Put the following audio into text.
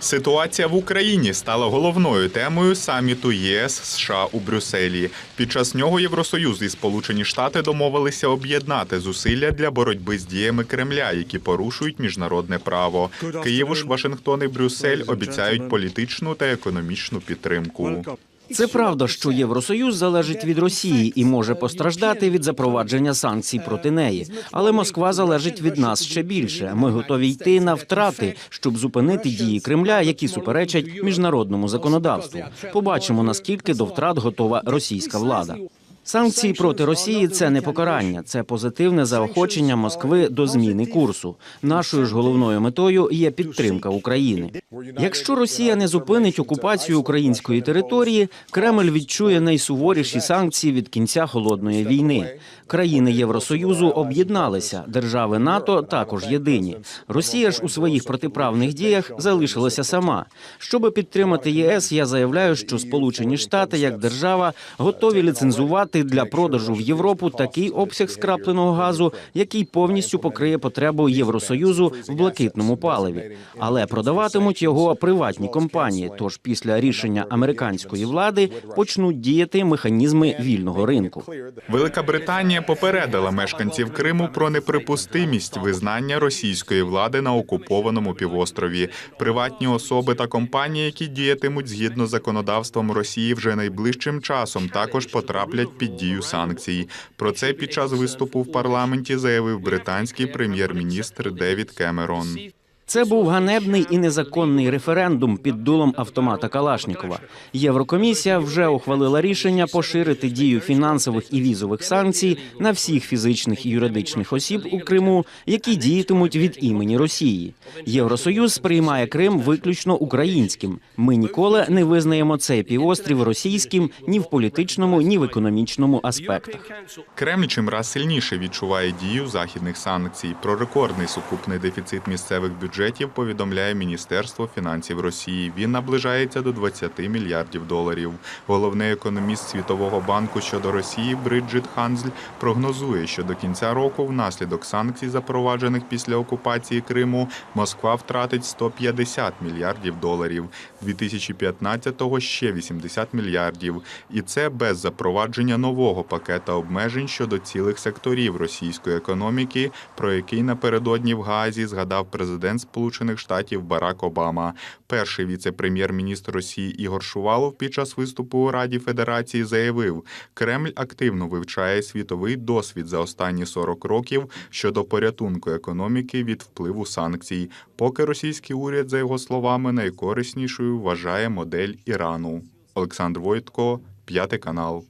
Ситуація в Україні стала головною темою саміту ЄС США у Брюсселі. Під час нього Євросоюз і Сполучені Штати домовилися об'єднати зусилля для боротьби з діями Кремля, які порушують міжнародне право. Києву ж Вашингтон і Брюссель обіцяють політичну та економічну підтримку. Це правда, що Євросоюз залежить від Росії і може постраждати від запровадження санкцій проти неї. Але Москва залежить від нас ще більше. Ми готові йти на втрати, щоб зупинити дії Кремля, які суперечать міжнародному законодавству. Побачимо наскільки до втрат готова російська влада. Санкції проти Росії це не покарання, це позитивне заохочення Москви до зміни курсу. Нашою ж головною метою є підтримка України. Якщо Росія не зупинить окупацію української території, Кремль відчує найсуворіші санкції від кінця холодної війни. Країни Євросоюзу об'єдналися, держави НАТО також єдині. Росія ж у своїх протиправних діях залишилася сама. Щоби підтримати ЄС, я заявляю, що Сполучені Штати як держава готові ліцензувати для продажу в Європу такий обсяг скрапленого газу, який повністю покриє потребу Євросоюзу в блакитному паливі, але продаватимуть його приватні компанії. Тож після рішення американської влади почнуть діяти механізми вільного ринку. Велика Британія попередила мешканців Криму про неприпустимість визнання російської влади на окупованому півострові. Приватні особи та компанії, які діятимуть згідно з законодавством Росії, вже найближчим часом також потраплять під дію санкцій. Про це під час виступу в парламенті заявив британський прем'єр-міністр Девід Кемерон. Це був ганебний і незаконний референдум під дулом автомата Калашнікова. Єврокомісія вже ухвалила рішення поширити дію фінансових і візових санкцій на всіх фізичних і юридичних осіб у Криму, які діятимуть від імені Росії. Євросоюз сприймає Крим виключно українським. Ми ніколи не визнаємо цей півострів російським ні в політичному, ні в економічному аспектах. Кремль чимраз сильніше відчуває дію західних санкцій. Про рекордний сукупний дефіцит місцевих бюджетів повідомляє Міністерство фінансів Росії. Він наближається до 20 мільярдів доларів. Головний економіст Світового банку щодо Росії Бриджит Ханзль прогнозує, що до кінця року, внаслідок санкцій, запроваджених після окупації Криму, Москва втратить 150 мільярдів доларів. 2015-го ще 80 мільярдів. І це без запровадження нового пакета обмежень щодо цілих секторів російської економіки, про який напередодні в Гаазі згадав президент Сполучених Штатів Барак Обама. Перший віце-прем'єр-міністр Росії Ігор Шувалов під час виступу у Раді Федерації заявив, Кремль активно вивчає світовий досвід за останні 40 років щодо порятунку економіки від впливу санкцій. Поки російський уряд, за його словами, найкориснішою вважає модель Ірану. Олександр Войтко, п'ятий канал.